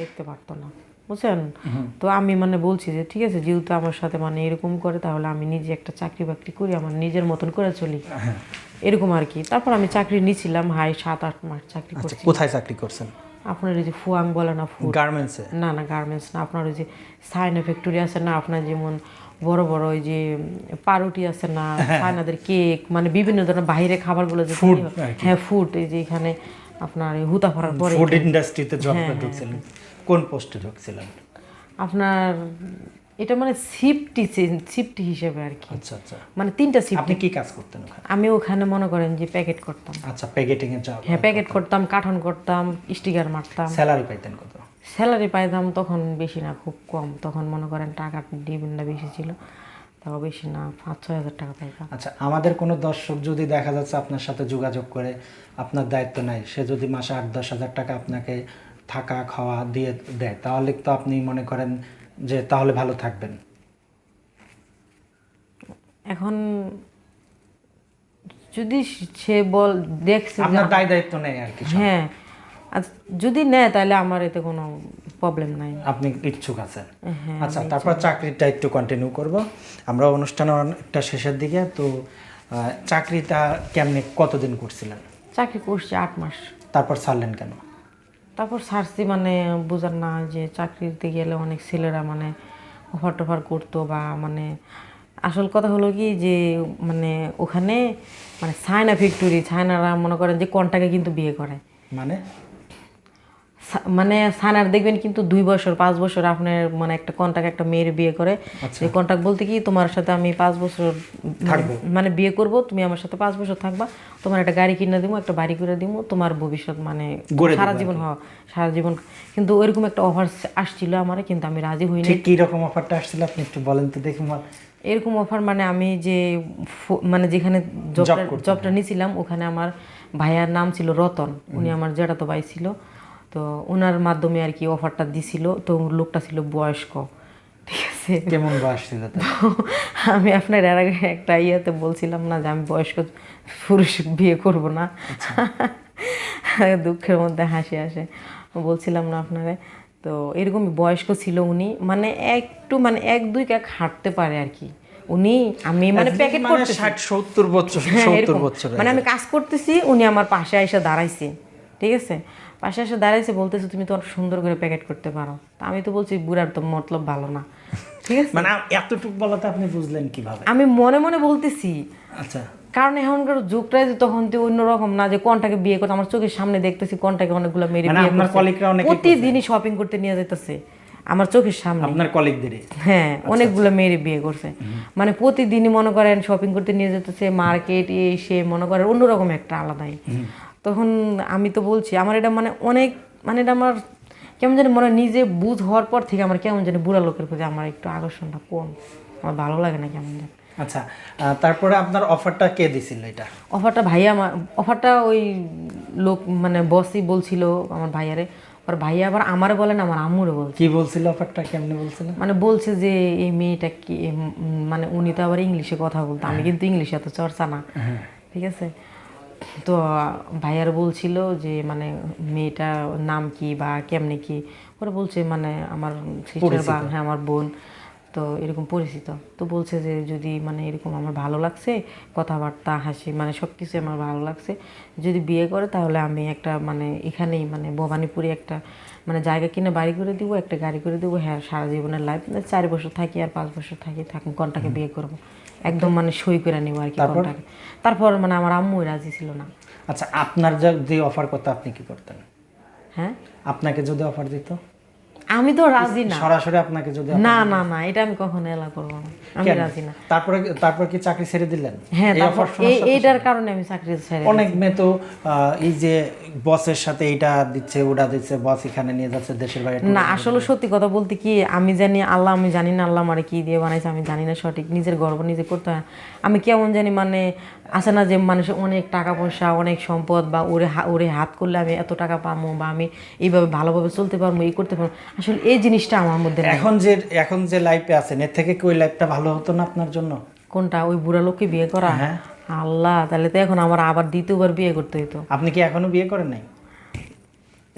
দেখতে পারতো না। বুঝছেন? তো আমি মানে বলছি যে ঠিক আছে যেহেতু আমার সাথে মানে এরকম করে তাহলে আমি নিজে একটা চাকরি বাকরি করি আমার নিজের মতন করে চলি। হ্যাঁ। এরকম আর কি। তারপর আমি চাকরি নিয়েছিলাম হাই সাত আট মাস চাকরি আচ্ছা করছি। কোথায় চাকরি করছেন? আপনার ওই যে ফুয়াং বলে না ফুড গার্মেন্টসে? না না গার্মেন্টস না আপনার ওই যে সাইনা ফ্যাক্টরি আছে না আপনার যেমন বড় বড় ওই যে পাউরুটি আছে না সাইনাদের কেক মানে বিভিন্ন ধরনের বাইরে খাবারগুলো যে হয়। কি। হ্যাঁ ফুড এই যে এখানে আপনার হুতা ফরার পরে ফুড ইন্ডাস্ট্রিতে জব হ্যাঁ, ঢুকছিলেন কোন পোস্টে ঢুকছিলেন? আপনার এটা মানে সিফটি সিফটি হিসেবে আর কি। আচ্ছা আচ্ছা। মানে তিনটা সিফট আপনি কি কাজ করতেন ওখানে? আমি ওখানে মনে করেন যে প্যাকেট করতাম। আচ্ছা প্যাকেটিং এর জব হ্যাঁ প্যাকেট করতাম কাঠন করতাম স্টিকার মারতাম। স্যালারি পাইতেন কত? স্যালারি পাইতাম তখন বেশি না খুব কম। তখন মনে করেন টাকা ডিমান্ডটা বেশি ছিল। তাও বেশি না পাঁচ ছয় হাজার টাকা পাইতাম আচ্ছা আমাদের কোনো দর্শক যদি দেখা যাচ্ছে আপনার সাথে যোগাযোগ করে আপনার দায়িত্ব নেয় সে যদি মাসে আট দশ হাজার টাকা আপনাকে থাকা খাওয়া দিয়ে দেয় তাহলে তো আপনি মনে করেন যে তাহলে ভালো থাকবেন। এখন যদি সে বল দেখছে আপনার দায় দায়িত্ব নেই আর কি হ্যাঁ আর যদি নেয় তাহলে আমার এতে কোনো প্রবলেম নাই। আপনি ইচ্ছুক আছেন। হ্যাঁ আচ্ছা তারপর চাকরিটা একটু কন্টিনিউ করব। আমরা অনুষ্ঠান অনেকটা শেষের দিকে তো চাকরিটা কেমনে কতদিন করছিলেন? চাকরি করছি আট মাস। তারপর ছাড়লেন কেন? তারপর ছাড়ছি মানে বোঝার না যে চাকরিতে গেলে অনেক ছেলেরা মানে অফার টফার করতো বা মানে আসল কথা হলো কি যে মানে ওখানে মানে ছায়না ফ্যাক্টরি ছায়নারা মনে করেন যে কন্টাকে কিন্তু বিয়ে করে। মানে? মানে সানার দেখবেন কিন্তু দুই বছর পাঁচ বছর আপনার মানে একটা কন্টাক্ট একটা মেয়ের বিয়ে করে। আচ্ছা। এই কন্টাক্ট বলতে কি তোমার সাথে আমি পাঁচ বছর মানে- বিয়ে করব তুমি আমার সাথে পাঁচ বছর থাকবা। তোমার একটা গাড়ি কিনে দিব একটা বাড়ি করে দিব তোমার ভবিষ্যৎ মানে সারা জীবন হ সারা জীবন। কিন্তু ওইরকম একটা অফার আসছিল আমার কিন্তু আমি রাজি হইনি ঠিক কী রকম অফারটা আসছিল আপনি একটু বলেন তো দেখি এরকম অফার মানে আমি যে মানে যেখানে জবটা জবটা নিয়েছিলাম ওখানে আমার ভাইয়ার নাম ছিল রতন। উনি আমার জেঠাতো ভাই ছিল। তো ওনার মাধ্যমে আর কি অফারটা দিছিল তো লোকটা ছিল বয়স্ক ঠিক আছে? কেমন বয়স ছিল আমি আপনার এর আগে একটা ইয়েতে বলছিলাম না যে আমি বয়স্ক পুরুষ বিয়ে করব না। দুঃখের মধ্যে হাসি আসে বলছিলাম না আপনারে। তো এরকমই বয়স্ক ছিল উনি মানে একটু মানে এক দুই কাক হাঁটতে পারে আর কি। উনি আমি মানে প্যাকেট করতেছি। ষাট সত্তর বছর হ্যাঁ, সত্তর এরকম। বছর মানে আমি কাজ করতেছি উনি আমার পাশে এসে দাঁড়াইছে ঠিক আছে? পাশে এসে দাঁড়াইছে বলতেছে তুমি তো সুন্দর করে প্যাকেট করতে পারো। তা আমি তো বলছি বুড়ার তো মতলব ভালো না। ঠিক আছে? মানে এতটুকু বলাতে আপনি বুঝলেন কীভাবে? আমি মনে মনে বলতেছি। আচ্ছা। কারণ এখনকার যুগটাই তো তখন তো অন্যরকম না যে কোনটাকে বিয়ে করতে আমার চোখের সামনে দেখতেছি কোনটাকে অনেকগুলো মেরে মানে বিয়ে করছে। প্রতিদিনই শপিং করতে নিয়ে যেতেছে আমার চোখের সামনে। আপনার কলিগদেরই হ্যাঁ অনেকগুলো মেয়ের বিয়ে করছে। মানে প্রতিদিনই মনে করেন শপিং করতে নিয়ে যেতেছে মার্কেট এই সে মনে করেন অন্যরকম একটা আলাদাই। তখন আমি তো বলছি আমার এটা মানে অনেক মানে এটা আমার কেমন জানি মনে নিজে বুঝ হওয়ার পর থেকে আমার কেমন জানি বুড়া লোকের প্রতি আমার একটু আকর্ষণটা কম। আমার ভালো লাগে না কেমন জানি। আচ্ছা তারপরে আপনার অফারটা কে দিছিল এটা? অফারটা ভাইয়া অফারটা ওই লোক মানে বসই বলছিল আমার ভাইয়ারে। আর ভাইয়া আবার আমারে বলে না আমার আম্মুরে বলছে। কি বলছিল অফারটা কেমনে বলছিল? মানে বলছে যে এই মেয়েটা কি মানে উনি তো আবার ইংলিশে কথা বলতো। আমি কিন্তু ইংলিশে এত চর্চা না। ঠিক আছে? তো ভাইয়ার বলছিল যে মানে মেয়েটার নাম কি বা কেমনে কি? ওরা বলছে মানে আমার সিস্টার বা হ্যাঁ আমার বোন। তো এরকম পরিচিত। তো বলছে যে যদি মানে এরকম আমার ভালো লাগছে কথাবার্তা হাসি মানে সব কিছু আমার ভালো লাগছে যদি বিয়ে করে তাহলে আমি একটা মানে এখানেই মানে ভবানীপুরে একটা মানে জায়গা কিনে বাড়ি করে দিব একটা গাড়ি করে দিব হ্যাঁ সারা জীবনের লাইফ চার বছর থাকি আর পাঁচ বছর থাকি থাকুন কোনটাকে বিয়ে করব? একদম মানে সই করে নেব আর কি তারপর? মানে আমার আম্মু রাজি ছিল না। আচ্ছা আপনার যে অফার করতে আপনি কি করতেন? হ্যাঁ? আপনাকে যদি অফার দিত? আমি তো রাজি না। সরাসরি আপনাকে যদি না না না এটা আমি কখনো এলা করব না। আমি রাজি না। তারপরে তারপর কি চাকরি ছেড়ে দিলেন? হ্যাঁ এইটার কারণে আমি চাকরি ছেড়ে অনেক মেয়ে তো এই যে বসের সাথে এইটা দিচ্ছে ওটা দিচ্ছে বস এখানে নিয়ে যাচ্ছে দেশের বাইরে না আসলে সত্যি কথা বলতে কি আমি জানি আল্লাহ আমি জানি না আল্লাহ আমারে কি দিয়ে বানাইছে আমি জানি না সঠিক নিজের গর্ব নিজে করতে হয় আমি কেমন জানি মানে আছে না যে মানুষের অনেক টাকা পয়সা অনেক সম্পদ বা ওরে ওরে হাত করলে আমি এত টাকা পাবো বা আমি এইভাবে ভালোভাবে চলতে পারব এই করতে পারব। আসলে এই জিনিসটা আমার মধ্যে এখন যে এখন যে লাইফে আছেন এর থেকে কি ওই লাইফটা ভালো হতো না আপনার জন্য? কোনটা? ওই বুড়া লোককে বিয়ে করা? হ্যাঁ। আল্লাহ তাহলে তো এখন আমার আবার দ্বিতীয়বার বিয়ে করতে হইতো। আপনি কি এখনও বিয়ে করেন নাই?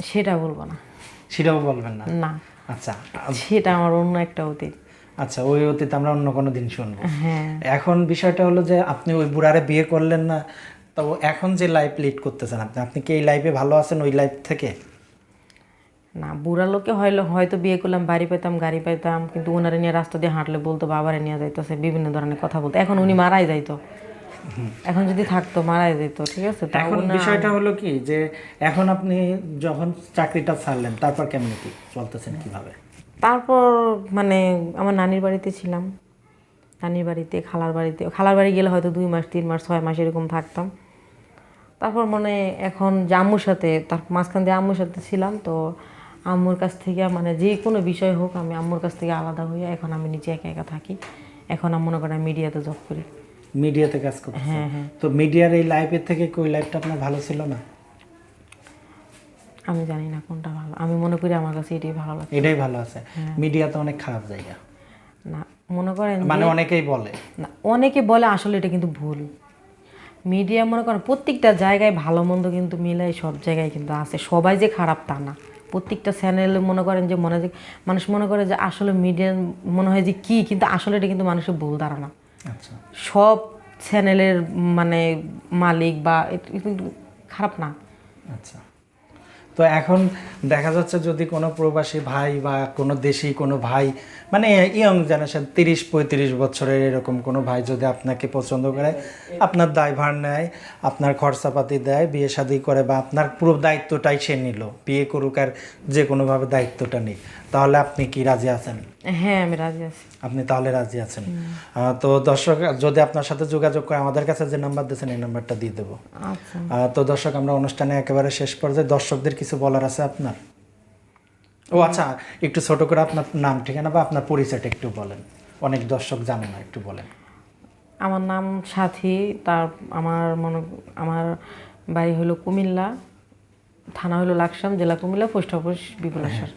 সেটা বলব না। সেটাও বলবেন না? না। আচ্ছা সেটা আমার অন্য একটা অতীত। আচ্ছা ওই অতীত আমরা অন্য কোনো দিন শুনব। হ্যাঁ। এখন বিষয়টা হলো যে আপনি ওই বুড়ারে বিয়ে করলেন না তো এখন যে লাইফ লিড করতেছেন আপনি আপনি কি এই লাইফে ভালো আছেন ওই লাইফ থেকে? না বুড়া লোকে হয়তো হয়তো বিয়ে করলাম বাড়ি পেতাম গাড়ি পেতাম কিন্তু ওনারে নিয়ে রাস্তা দিয়ে হাঁটলে বলতো বাবারে নিয়ে যাইতেছে বিভিন্ন ধরনের কথা বলতো। এখন উনি মারাই যাইতো। এখন যদি থাকতো মারাই যেত ঠিক আছে? এখন বিষয়টা হলো কি যে এখন আপনি যখন চাকরিটা ছাড়লেন তারপর কেমনি কি চলতেছেন কীভাবে? তারপর মানে আমার নানির বাড়িতে ছিলাম। নানির বাড়িতে খালার বাড়িতে খালার বাড়ি গেলে হয়তো দুই মাস তিন মাস ছয় মাস এরকম থাকতাম। তারপর মানে এখন যে আম্মুর সাথে তার মাঝখান দিয়ে আম্মুর সাথে ছিলাম তো আম্মুর কাছ থেকে মানে যে কোনো বিষয় হোক আমি আম্মুর কাছ থেকে আলাদা হয়ে এখন আমি নিচে একা একা থাকি। এখন আমি মনে করেন মিডিয়াতে জব করি। মিডিয়াতে কাজ করি হ্যাঁ হ্যাঁ। তো মিডিয়ার এই লাইফের থেকে কি ওই লাইফটা আপনার ভালো ছিল না? আমি জানি না কোনটা ভালো। আমি মনে করি আমার কাছে এটাই ভালো লাগে এটাই ভালো আছে। মিডিয়া তো অনেক খারাপ জায়গা। না মনে করেন মানে অনেকেই বলে। না অনেকে বলে আসলে এটা কিন্তু ভুল। মিডিয়া মনে করেন প্রত্যেকটা জায়গায় ভালো মন্দ কিন্তু মিলাই সব জায়গায় কিন্তু আছে। সবাই যে খারাপ তা না। প্রত্যেকটা চ্যানেলে মনে করেন যে মনে যে মানুষ মনে করে যে আসলে মিডিয়া মনে হয় যে কী কিন্তু আসলে এটা কিন্তু মানুষের ভুল ধারণা। আচ্ছা। সব চ্যানেলের মানে মালিক বা খারাপ না। আচ্ছা। তো এখন দেখা যাচ্ছে যদি কোনো প্রবাসী ভাই বা কোনো দেশি কোনো ভাই মানে ইয়ং জেনারেশন তিরিশ, পঁয়ত্রিশ বছরের এরকম কোনো ভাই যদি আপনাকে পছন্দ করে, আপনার দায়ভার নেয়, আপনার খরচাপাতি দেয়, বিয়ে শাদি করে বা আপনার পুরো দায়িত্বটাই সে নিল, বিয়ে করুক আর যে কোনোভাবে দায়িত্বটা নেই তাহলে আপনি কি রাজি আছেন? হ্যাঁ আমি রাজি আছি। আপনি তাহলে রাজি আছেন। তো দর্শক যদি আপনার সাথে যোগাযোগ করে আমাদের কাছে যে নাম্বার দিয়েছেন এই নাম্বারটা দিয়ে দেবো। আচ্ছা। তো দর্শক আমরা অনুষ্ঠানে একেবারে শেষ পর্যায়ে দর্শকদের কিছু বলার আছে আপনার? ও আচ্ছা একটু ছোট করে আপনার নাম ঠিকানা বা আপনার পরিচয়টা একটু বলেন। অনেক দর্শক জানে না একটু বলেন। আমার নাম সাথী তার আমার মনে আমার বাড়ি হলো কুমিল্লা থানা হলো লাকসাম জেলা কুমিল্লা পোস্ট অফিস বিপুলেশ্বর